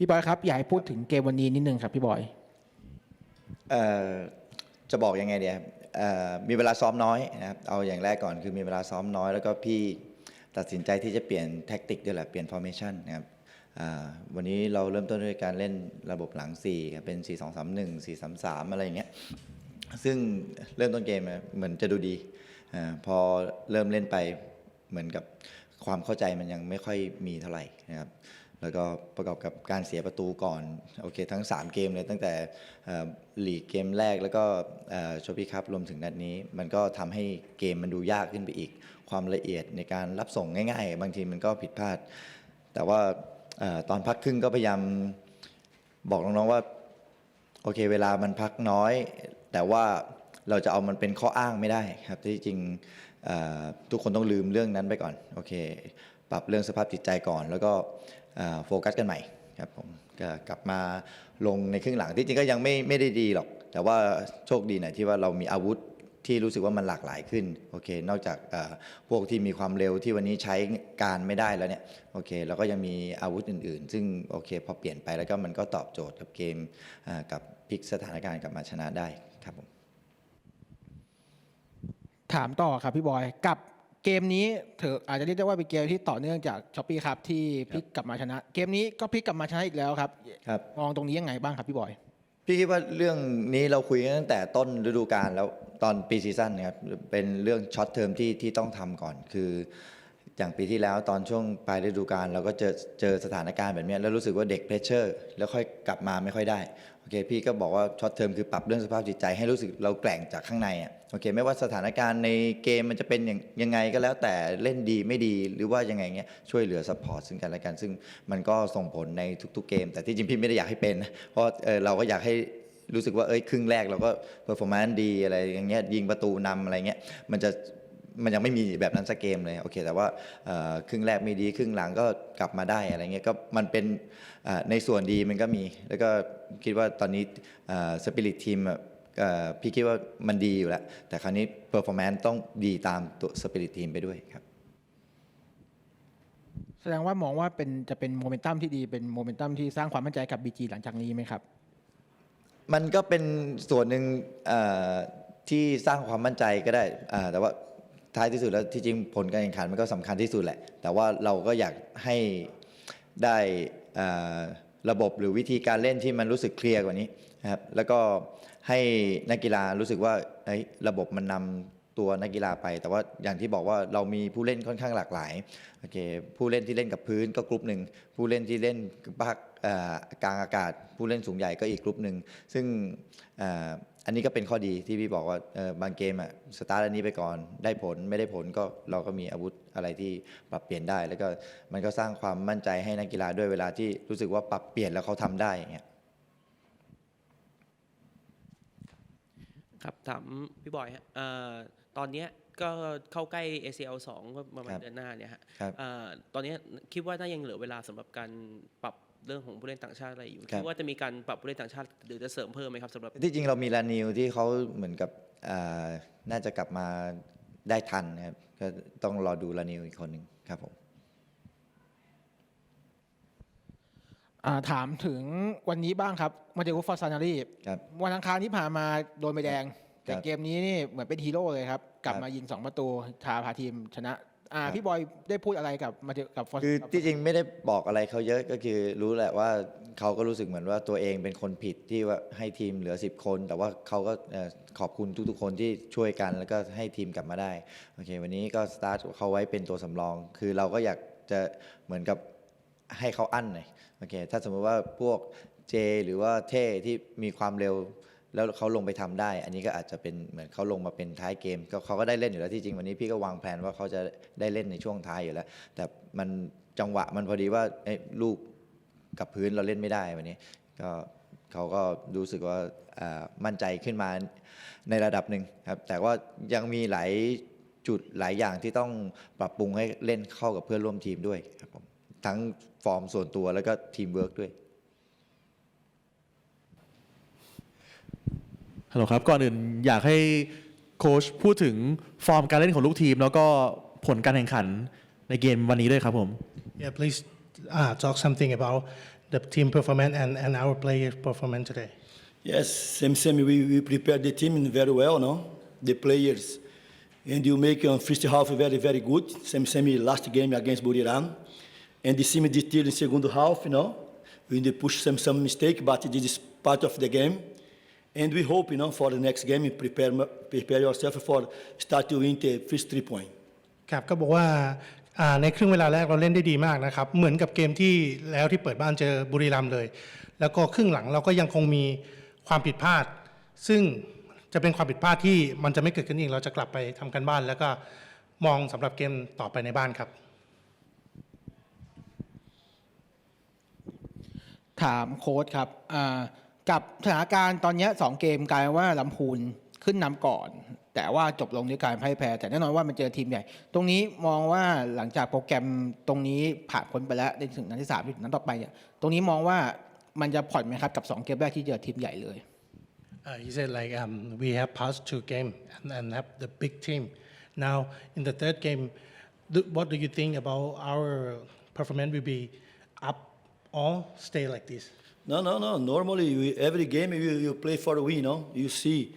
พี่บอยครับ อยากให้พูดถึงเกมวันนี้นิดนึงครับพี่บอย เอ่อจะบอกยังไงเดียเอ่อมีเวลาซ้อมน้อยนะครับเอาอย่างแรกก่อนคือมีเวลาซ้อมน้อย แล้วก็พี่ตัดสินใจที่จะเปลี่ยนแท็กติกด้วยแหละเปลี่ยนฟอร์เมชันนะครับอ่าวันนี้เราเริ่มต้นด้วยการเล่นระบบหลัง4ครับเป็น 4 2 3 1 4 3 3 อะไรอย่างเงี้ยซึ่งเริ่มต้นเกมเหมือนจะดูดีอาพอเริ่มเล่นไปเหมือนกับความเข้าใจมันยังไม่ค่อยมีเท่าไหร่นะครับ แล้วก็ประกอบกับการเสียประตูก่อนโอเคทั้ง 3 เกมเลยตั้งแต่เอ่อลีกเกมแรกแล้วก็โชพีคัพรวมถึงนัดนี้ มันก็ทำให้เกมมันดูยากขึ้นไปอีก ความละเอียดในการรับส่งง่าย ๆ บางทีมันก็ผิดพลาด แต่ว่าอตอนพักครึ่งก็พยายามบอกน้องๆว่าโอเคเวลามันพักน้อย แต่ว่าเราจะเอามันเป็นข้ออ้างไม่ได้ครับที่จริงทุกคนต้องลืมเรื่องนั้นไปก่อนโอเค ปรับเรื่องสภาพจิตใจก่อน แล้วก็ โฟกัสกันใหม่ครับผมก็กลับมาลงในครึ่งหลังที่จริงก็ยังไม่ไม่ได้ดีหรอก แต่ว่าโชคดีหน่อยที่ว่าเรามีอาวุธที่รู้สึกว่ามันหลากหลายขึ้นโอเค นอกจากพวกที่มีความเร็วที่วันนี้ใช้การไม่ได้แล้วเนี่ยโอเคเราก็ยังมีอาวุธอื่น ๆ ซึ่งโอเคพอเปลี่ยนไปแล้วก็มันก็ตอบโจทย์กับเกมกับพลิกสถานการณ์กลับมาชนะได้ครับผมถามต่อครับพี่บอยกับ เกมนี้เถอะอาจจะเรียกได้ว่าเป็นเกมที่ต่อเนื่องจากช้อปปี้ครับที่พลิกกลับมาชนะ เกมนี้ก็พลิกกลับมาชนะอีกแล้วครับครับ มองตรงนี้ยังไงบ้างครับพี่บอย พี่คิดว่าเรื่องนี้เราคุยกันตั้งแต่ต้นฤดูกาลแล้วตอนปีซีซั่นนะครับเป็นเรื่องช็อตเทอมที่ที่ต้องทำก่อนคือ อย่างปีที่แล้วตอนช่วงปลายฤดูกาลเราก็เจอเจอสถานการณ์แบบนี้แล้วรู้สึกว่าเด็กเพรสเชอร์แล้วค่อยกลับมาไม่ค่อยได้โอเคพี่ก็บอกว่าช็อตเทอมคือปรับเรื่องสภาพจิตใจให้รู้สึกเราแกร่งจากข้างในอะโอเคไม่ว่าสถานการณ์ในเกมมันจะเป็นอย่างยังไงก็แล้วแต่เล่นดีไม่ดีหรือว่ายังไงเงี้ยช่วยเหลือซัพพอร์ตซึ่งกันและกัน ซึ่งมันก็ส่งผลในทุก ๆ เกม แต่ที่จริงพี่ไม่ได้อยากให้เป็น เพราะเเราก็อยากให้รู้สึกว่าเอ้ยครึ่งแรกเราก็เพอร์ฟอร์แมนซ์ดีอะไรอย่างเงี้ยยิงประตูนำอะไรเงี้ยมันจะ มันยังไม่มีแบบนั้นสักเกมเลยโอเค แต่ว่าเอ่อครึ่งแรกไม่ดีครึ่งหลังก็กลับมาได้อะไรเงี้ยก็มันเป็นเอ่อในส่วนดีมันก็มี แล้วก็คิดว่าตอนนี้สปิริตทีมพี่คิดว่ามันดีอยู่แล้ว แต่คราวนี้เพอร์ฟอร์แมนซ์ต้องดีตามตัวสปิริตทีมไปด้วยครับ แสดงว่ามองว่าเป็นจะเป็นโมเมนตัมที่ดีเป็นโมเมนตัมที่สร้างความมั่นใจกับบีจีหลังจากนี้ไหมครับ มันก็เป็นส่วนหนึ่งเอ่อที่สร้างความมั่นใจก็ได้อ่าแต่ว่า ท้ายที่สุดแล้วที่จริงผลการแข่งขันมันก็สำคัญที่สุดแหละ แต่ว่าเราก็อยากให้ได้ระบบหรือวิธีการเล่นที่มันรู้สึกเคลียร์กว่านี้นะครับแล้วก็ให้นักกีฬารู้สึกว่าเอ้ระบบมันนำตัวนักกีฬาไป แต่ว่าอย่างที่บอกว่าเรามีผู้เล่นค่อนข้างหลากหลายโอเคผู้เล่นที่เล่นกับพื้นก็กลุ่มหนึ่งผู้เล่นที่เล่นภาค กลางอากาศผู้เล่นสูงใหญ่ก็อีกกลุ่มหนึ่งซึ่งเอ่ออันนี้ก็เป็นข้อดีที่พี่บอกว่าเอ่อบางเกมอะสตาร์ทอันนี้ไปก่อนได้ผลไม่ได้ผลก็เราก็มีอาวุธอะไรที่ปรับเปลี่ยนได้ แล้วก็มันก็สร้างความมั่นใจให้นักกีฬาด้วยเวลาที่รู้สึกว่าปรับเปลี่ยนแล้วเขาทำได้อย่างเงี้ยครับถามพี่บอยฮะเอ่อตอนเนี้ยก็เข้าใกล้ ACL 2ก็ประมาณครับเดือนหน้าเนี่ยฮะครับเอ่อตอนเนี้ยคิดว่าน่ายังเหลือเวลาสำหรับการปรับ เรื่องของผู้เล่นต่างชาติอะไรอยู่ครับคิดว่าจะมีการปรับผู้เล่นต่างชาติหรือจะเสริมเพิ่มไหมครับสำหรับที่จริงเรามีลานิวที่เขาเหมือนกับอ่าน่าจะกลับมาได้ทันนะครับก็ต้องรอดูลานิวอีกคนหนึ่งครับผมอ่าถามถึงวันนี้บ้างครับมาเดลฟอร์ซานารีครับวันอังคารที่ผ่านมาโดนใบแดง แต่ครับเกมนี้นี่เหมือนเป็นฮีโร่เลยครับ กลับครับมายิง 2 ประตูชาพาทีมชนะ อ่าครับพี่บอยได้พูดอะไรกับมาเดลกับฟอร์คือที่จริงไม่ได้บอกอะไรเขาเยอะก็คือรู้แหละว่าเขาก็รู้สึกเหมือนว่าตัวเองเป็นคนผิดที่ว่าให้ทีมเหลือ 10 คน แต่ว่าเขาก็เอ่อขอบคุณทุกๆ คนที่ช่วยกันแล้วก็ให้ทีมกลับมาได้โอเค วันนี้ก็สตาร์ทเขาไว้เป็นตัวสำรอง คือเราก็อยากจะเหมือนกับให้เขาอั้นหน่อยโอเคถ้าสมมติว่าพวกเจหรือว่าเท่ที่มีความเร็ว แล้วเขาลงไปทำได้ อันนี้ก็อาจจะเป็นเหมือนเขาลงมาเป็นท้ายเกม ก็เขาก็ได้เล่นอยู่แล้วที่จริงวันนี้พี่ก็วางแผนว่าเขาจะได้เล่นในช่วงท้ายอยู่แล้ว แต่มันจังหวะมันพอดีว่าเอ้ลูกกับพื้นเราเล่นไม่ได้วันนี้ก็เขาก็รู้สึกว่ามั่นใจขึ้นมาในระดับหนึ่งครับแต่ว่ายังมีหลายจุดหลายอย่างที่ต้องปรับปรุงให้เล่นเข้ากับเพื่อนร่วมทีมด้วยครับผมทั้งฟอร์มส่วนตัวแล้วก็ทีมเวิร์กด้วย ฮัลโหลครับ ก่อนอื่นอยากให้โค้ชพูดถึงฟอร์มการเล่นของลูกทีม แล้วก็ผลการแข่งขันในเกมวันนี้ด้วยครับผม Yeah, please uh, talk something about the team performance and, and our player performance today. Yes, same, same. We, we prepare the team very well, no? The players. And you make um, first half very, very good. Same, same last game against Buriram. And the team did in second half, you know? We did push some, some mistake, but this is part of the game. And we hope, you know, for the next game, you prepare, prepare yourself for start to win the first three point. ครับก็บอกว่าอ่าในครึ่งเวลาแรกเราเล่นได้ดีมากนะครับ เหมือนกับเกมที่แล้วที่เปิดบ้านเจอบุรีรัมย์เลย แล้วก็ครึ่งหลังเราก็ยังคงมีความผิดพลาด ซึ่งจะเป็นความผิดพลาดที่มันจะไม่เกิดขึ้นอีกเราจะกลับไปทำกันบ้าน แล้วก็มองสำหรับเกมต่อไปในบ้านครับ ถามโค้ชครับอ่า กับสถานการณ์ตอนนี้สองเกมกลายว่าลำพูนขึ้นนำก่อน แต่ว่าจบลงด้วยการพ่ายแพ้ แต่แน่นอนว่ามันเจอทีมใหญ่ ตรงนี้มองว่าหลังจากโปรแกรมตรงนี้ผ่านพ้นไปแล้วในถึงนัดที่สามถึงนัดต่อไปเนี่ยตรงนี้มองว่ามันจะผ่อนไหมครับกับสองเกมแรกที่เจอทีมใหญ่เลย Uh, he said like um, we have passed two game and, and have the big team. Now in the third game, do, what do you think about our performance will be up or stay like this? No, no, no. Normally, we, every game you, you play for a win, no? You see,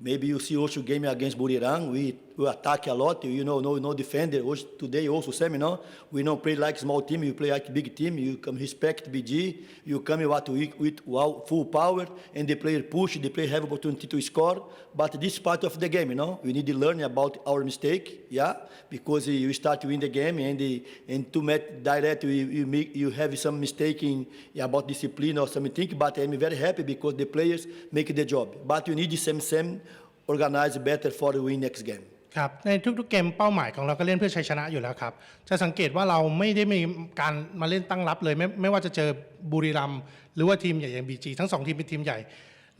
maybe you see also game against Buriram, we, we attack a lot, you know, no, no defender. Also, today also know, we don't play like small team, you play like big team, you come respect BG, you come with, with, with full power, and the player push, the player have opportunity to score, but this part of the game, you know, we need to learn about our mistake, yeah, because you start to win the game, and, the, and to met direct, you, you, make, you have some mistake in, about discipline or something, but I'm very happy because the players make the job. But you need the same, same organize better for the win next game. ครับในทุกๆเกมเป้าหมายของเราก็เล่นเพื่อชัยชนะอยู่แล้วครับจะสังเกตว่าเราไม่ได้มีการมาเล่นตั้งรับเลยไม่ไม่ว่าจะเจอบุรีรัมย์หรือว่าทีมใหญ่อย่างบีจีทั้งสองทีมเป็นทีมใหญ่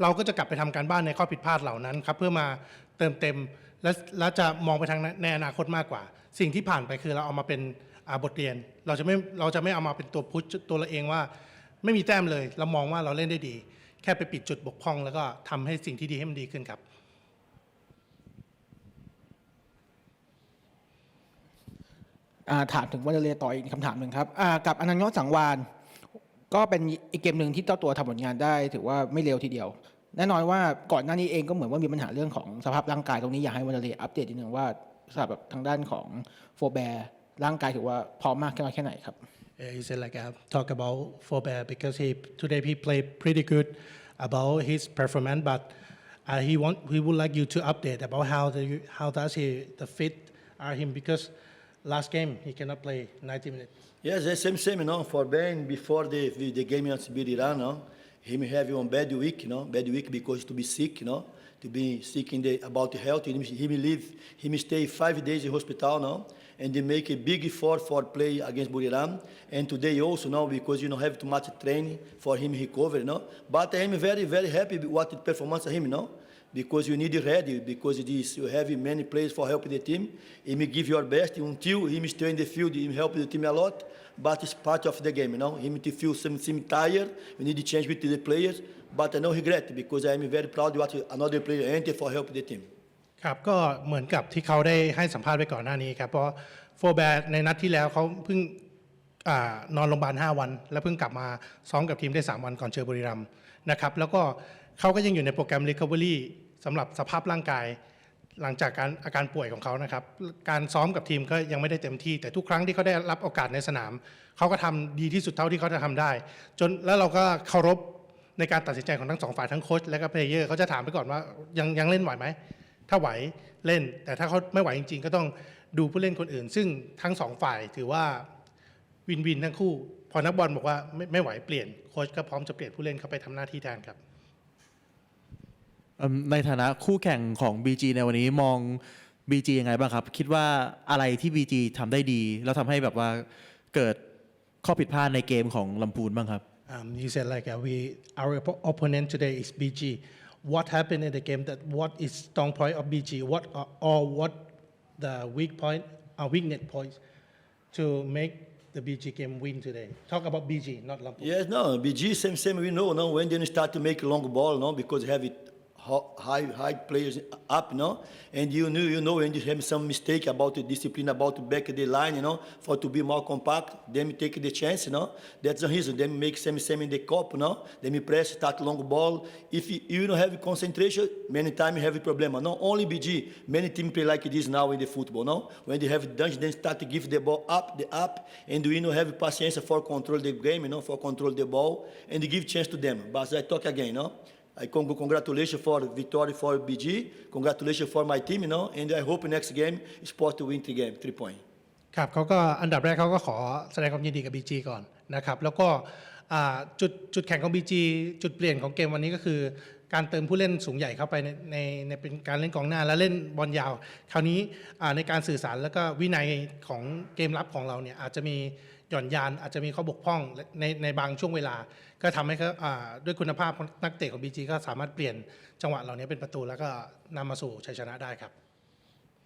เราก็จะกลับไปทำการบ้านในข้อผิดพลาดเหล่านั้นครับเพื่อมาเติมเต็มและและจะมองไปทางในอนาคตมากกว่า สิ่งที่ผ่านไปคือเราเอามาเป็นบทเรียน เราจะไม่เราจะไม่เอามาเป็นตัวพุชตัวเราเองว่า ไม่มีแต้มเลย เรามองว่าเราเล่นได้ดี แค่ไปปิดจุดบกพร่อง แล้วก็ทำให้สิ่งที่ดีให้มันดีขึ้นครับ อ่า ถามถึงวันเลต่ออีกคำถามหนึ่งครับกับอนันต์ยอดสังวานก็เป็นอีกเกมหนึ่งที่เจ้าตัวทำผลงานได้ ถือว่าไม่เร็วทีเดียว แน่นอนว่าก่อนหน้านี้เองก็เหมือนว่ามีปัญหาเรื่องของสภาพร่างกายตรงนี้อยากให้วันเลอัปเดตนิดนึงว่าสำหรับทางด้านของโฟแบร์ร่างกายถือว่าพร้อมมากแค่น้อยแค่ไหนครับ Uh, he said like uh, talk about Forbear because he today he played pretty good about his performance, but uh, he want he would like you to update about how the how does he the fit are him because last game he cannot play 90 minutes. Yes, the same, same, you know, for Ben, before the, the game against Biriran, no? him have one bad week, know, bad week because to be sick, know, to be sick in the, about the health, He him, him live, him stay five days in hospital, no? and they make a big effort for play against Buriram, and today also, now, because you don't have too much training for him recover, you know? but I'm very, very happy with what the performance of him, you know? Because you need ready, because it is, you have many players for help the team. He may give your best until him stay in the field, him help the team a lot, but it's part of the game, you know. Him to feel some, some tired, you need to change with the players, but I no regret because I am very proud what another player enter for help the team. ครับก็เหมือนกับที่เขาได้ให้สัมภาษณ์ไปก่อนหน้านี้ครับเพราะโฟร์แบร์ในนัดที่แล้วเขาเพิ่งอนอนโรงพยาบาล 5 วัน แล้วเพิ่งกลับมาซ้อมกับทีมได้ 3 วันก่อนเจอบุรีรัมย์นะครับแล้วก็เขาก็ยังอยู่ในโปรแกรม Recovery สำหรับสภาพร่างกาย หลังจากการอาการป่วยของเขานะครับ การซ้อมกับทีมก็ยังไม่ได้เต็มที่ แต่ทุกครั้งที่เขาได้รับโอกาสในสนาม เขาก็ทำดีที่สุดเท่าที่เขาจะทำได้ จนแล้วเราก็เคารพในการตัดสินใจของทั้งสองฝ่ายทั้งโค้ชและก็เพลเยอร์เขาจะถามไปก่อนว่ายังยังเล่นไหวไหมถ้าไหวเล่น แต่ถ้าเขาไม่ไหวจริง ๆ ก็ต้องดูผู้เล่นคนอื่น ซึ่งทั้งสองฝ่ายถือว่าวินวินทั้งคู่ พอนักบอลบอกว่าไม่ไม่ไหวเปลี่ยนโค้ชก็พร้อมจะเปลี่ยนผู้เล่นเข้าไปทำหน้าที่แทนครับ ในฐานะคู่แข่งของ BG ในวันนี้มอง BG ยังไงบ้างครับ คิดว่าอะไรที่ BG ทำได้ดี แล้วทำให้แบบว่าเกิดข้อผิดพลาดในเกมของลำพูนบ้างครับ Um, he said like uh, we our oppo- opponent today is BG. What happened in the game? That what is strong point of BG? What are, or what the weak point, uh, weakness points to make the BG game win today? Talk about BG, not Lampard. Yes, no, BG, same, same, we know, no, when they start to make long ball, no, because have it high high players up, you know, and you knew you know when you have some mistake about the discipline about back the line, you know, for to be more compact, you take the chance, you know. That's the reason. Then make same same in the cup, you know. Then you press, start long ball. If you, you don't have concentration, many times you have a problem. Not only BG, many teams play like this now in the football, no. When they have done, then start to give the ball up, the up, and you don't have patience for control the game, you know, for control the ball, and give chance to them. But I talk again, no. I con- congratulations for victory for BG. Congratulations for my team, you know, and I hope next game Sport to win three game, three point. ครับเขาก็อันดับแรกเขาก็ขอแสดงความยินดีกับ BG ก่อนนะครับ แล้วก็อ่าจุดจุดแข่งของ BG จุดเปลี่ยนของเกมวันนี้ก็คือ การเติมผู้เล่นสูงใหญ่เข้าไปในในในเป็นการเล่นกองหน้าและเล่นบอลยาว คราวนี้อ่าในการสื่อสารแล้วก็วินัยของเกมรับของเราเนี่ยอาจจะมี หย่อนยานอาจจะมีข้อบกพร่องในในบางช่วงเวลา ก็ทำให้เขาด้วยคุณภาพนักเตะของ BG ก็สามารถเปลี่ยนจังหวะเหล่านี้เป็นประตูแล้วก็นำมาสู่ชัยชนะได้ครับ